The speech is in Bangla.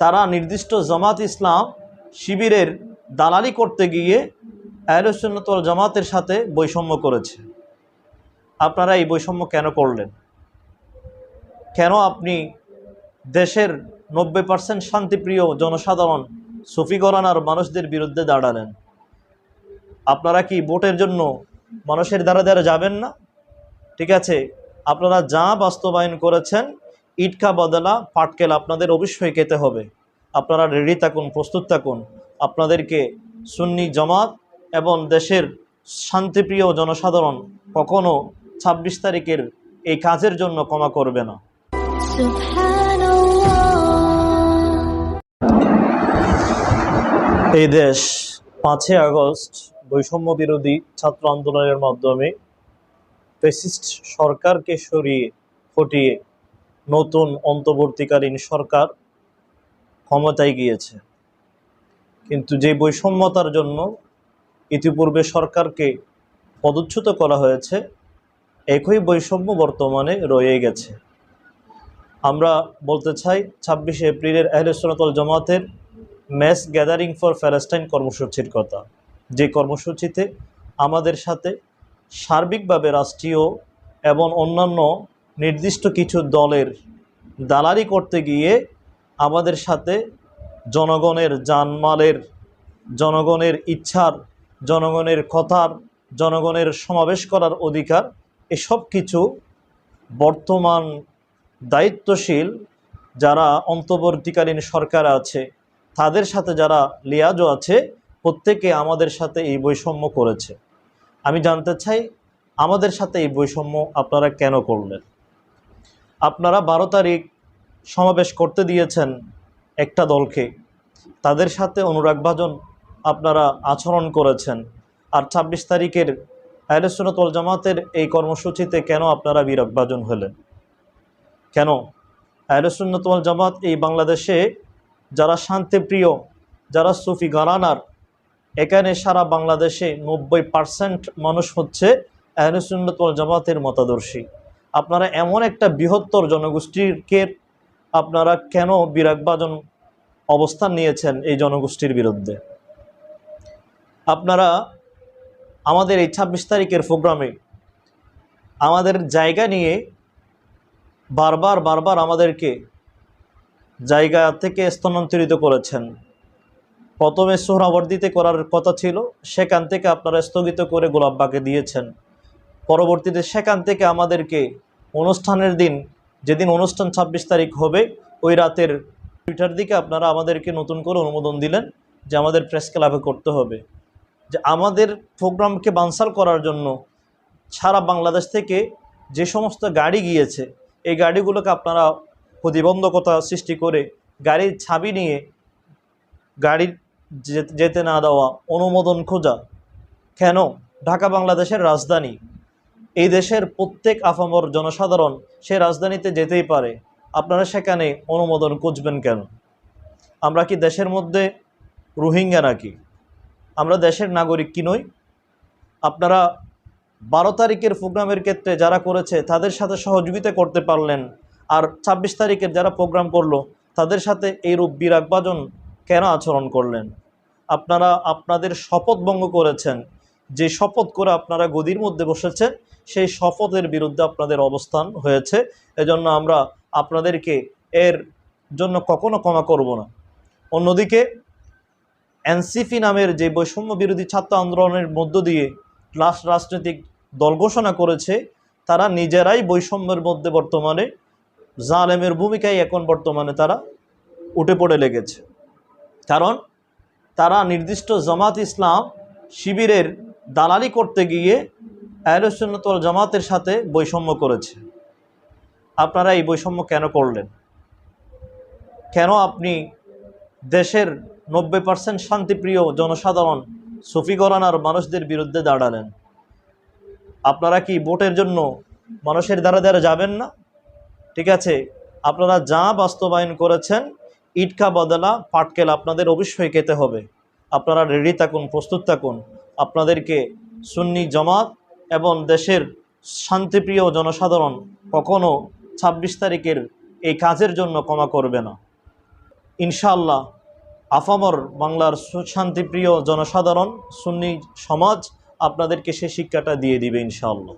তারা নির্দিষ্ট জামাত ইসলাম শিবিরের দালালি করতে গিয়ে আহলুসুন্নতল জামাতের সাথে বৈষম্য করেছে। আপনারা এই বৈষম্য কেন করলেন? কেন আপনি দেশের নব্বই পার্সেন্ট শান্তিপ্রিয় জনসাধারণ সুফি গরানার মানুষদের বিরুদ্ধে দাঁড়ালেন? আপনারা কি ভোটের জন্য মানুষের দ্বারা দ্বারা যাবেন না? ঠিক আছে, আপনারা যা বাস্তবায়ন করেছেন ইটকা বদলা পাটকেল আপনাদের অবশ্যই খেতে হবে আপনারা রেডি থাকুন, প্রস্তুত থাকুন আপনাদেরকে সুন্নি জামাত এবং দেশের শান্তিপ্রিয় জনসাধারণ কখনো ছাব্বিশ তারিখের এই কাজের জন্য ক্ষমা করবে না. এই দেশ পাঁচই আগস্ট বৈষম্য বিরোধী ছাত্র আন্দোলনের মাধ্যমে ফেসিস্ট সরকারকে সরিয়ে হটিয়ে নতুন অন্তর্বর্তীকালীন সরকার ক্ষমতায় গিয়েছে। কিন্তু যে বৈষম্যতার জন্য ইতিপূর্বে সরকারকে পদচ্যুত করা হয়েছে, একই বৈষম্য বর্তমানে রয়ে গেছে। আমরা বলতে চাই, ছাব্বিশে এপ্রিলের আহলেসনাতল জমাতের ম্যাস গ্যাদারিং ফর প্যালেস্টাইন কর্মসূচির কথা। যে কর্মসূচিতে আমাদের সাথে সার্বিকভাবে রাষ্ট্রীয় এবং অন্যান্য নির্দিষ্ট কিছু দলের দালালি করতে গিয়ে আমাদের সাথে জনগণের জানমালের, জনগণের ইচ্ছার, জনগণের কথার, জনগণের সমাবেশ করার অধিকার, এসব কিছু বর্তমান দায়িত্বশীল যারা অন্তর্বর্তীকালীন সরকার আছে, তাদের সাথে যারা লিয়াজও আছে, প্রত্যেকে আমাদের সাথে এই বৈষম্য করেছে। আমি জানতে চাই, আমাদের সাথে এই বৈষম্য আপনারা কেন করলেন? আপনারা বারো তারিখ সমাবেশ করতে দিয়েছেন একটা দলকে। তাদের সাথে অনুরাগ ভাজন আপনারা আচরণ করেছেন। আর ছাব্বিশ তারিখের আহলেসুনতল জামাতের এই কর্মসূচিতে কেন আপনারা বিরাগভাজন হলেন? কেন? আহলেসুন্নতল জামাত এই বাংলাদেশে যারা শান্তিপ্রিয়, যারা সুফি গারানার এখানে সারা বাংলাদেশে নব্বই পার্সেন্ট মানুষ হচ্ছে আহলুসুন্নতল জামাতের মতাদর্শী। আপনারা এমন একটা বৃহত্তর জনগোষ্ঠীকে আপনারা কেন বিরাগবাজন অবস্থান নিয়েছেন এই জনগোষ্ঠীর বিরুদ্ধে? আপনারা আমাদের এই ছাব্বিশ তারিখের প্রোগ্রামে আমাদের জায়গা নিয়ে বারবার বারবার আমাদেরকে জায়গা থেকে স্থানান্তরিত করেছেন। প্রথমে সোহরাবর্দিতে করার কথা ছিল, সেখান থেকে আপনারা স্থগিত করে গোলাপবাগে দিয়েছেন। পরবর্তীতে সেখান থেকে আমাদেরকে অনুষ্ঠানের দিন, যেদিন অনুষ্ঠান ছাব্বিশ তারিখ হবে, ওই রাতের দুইটার দিকে আপনারা আমাদেরকে নতুন করে অনুমোদন দিলেন যে আমাদের প্রেস ক্লাবে করতে হবে। যে আমাদের প্রোগ্রামকে বানসাল করার জন্য সারা বাংলাদেশ থেকে যে সমস্ত গাড়ি গিয়েছে, এই গাড়িগুলোকে আপনারা প্রতিবন্ধকতা সৃষ্টি করে গাড়ির ছাবি নিয়ে গাড়ির যেতে না দেওয়া, অনুমোদন খোঁজা, কেন? ঢাকা বাংলাদেশের রাজধানী। এই দেশের প্রত্যেক আফামর জনসাধারণ সে রাজধানীতে যেতেই পারে। আপনারা সেখানে অনুমোদন খুঁজবেন কেন? আমরা কি দেশের মধ্যে রোহিঙ্গা নাকি? আমরা দেশের নাগরিক কি নই? আপনারা বারো তারিখের প্রোগ্রামের ক্ষেত্রে যারা করেছে, তাদের সাথে সহযোগিতা করতে পারলেন। আর ছাব্বিশ তারিখের যারা প্রোগ্রাম করল, তাদের সাথে এইরূপ বিরাগবাজন কেন আচরণ করলেন? আপনারা আপনাদের শপথ ভঙ্গ করেছেন। যে শপথ করে আপনারা গদির মধ্যে বসেছেন, সেই শপথের বিরুদ্ধে আপনাদের অবস্থান হয়েছে। এজন্য আমরা আপনাদেরকে এর জন্য কখনো ক্ষমা করব না। অন্যদিকে, এনসিপি নামের যে বৈষম্য বিরোধী ছাত্র আন্দোলনের মধ্য দিয়ে রাস রাজনৈতিক দল ঘোষণা করেছে, তারা নিজেরাই বৈষম্যের মধ্যে বর্তমানে জালেমের ভূমিকায় এখন বর্তমানে তারা উঠে পড়ে লেগেছে। কারণ, তারা নির্দিষ্ট জামাত ইসলাম শিবিরের দালালি করতে গিয়ে আহলুসুন্নতল জামাতের সাথে বৈষম্য করেছে। আপনারা এই বৈষম্য কেন করলেন? কেন আপনি দেশের নব্বই পার্সেন্ট শান্তিপ্রিয় জনসাধারণ সুফি গরানার মানুষদের বিরুদ্ধে দাঁড়ালেন? আপনারা কি ভোটের জন্য মানুষের দ্বারা দ্বারা যাবেন না? ঠিক আছে, আপনারা যা বাস্তবায়ন করেছেন, ইটকা বদলা, পাটকেল আপনাদের অবশ্যই খেতে হবে। আপনারা রেডি থাকুন, প্রস্তুত থাকুন। আপনাদেরকে সুন্নি জমাত এবং দেশের শান্তিপ্রিয় জনসাধারণ কখনও ছাব্বিশ তারিখের এই কাজের জন্য ক্ষমা করবে না। ইনশাআল্লাহ আফামর বাংলার সুশান্তিপ্রিয় জনসাধারণ, সুন্নি সমাজ আপনাদেরকে সে শিক্ষাটা দিয়ে দিবে ইনশাআল্লাহ।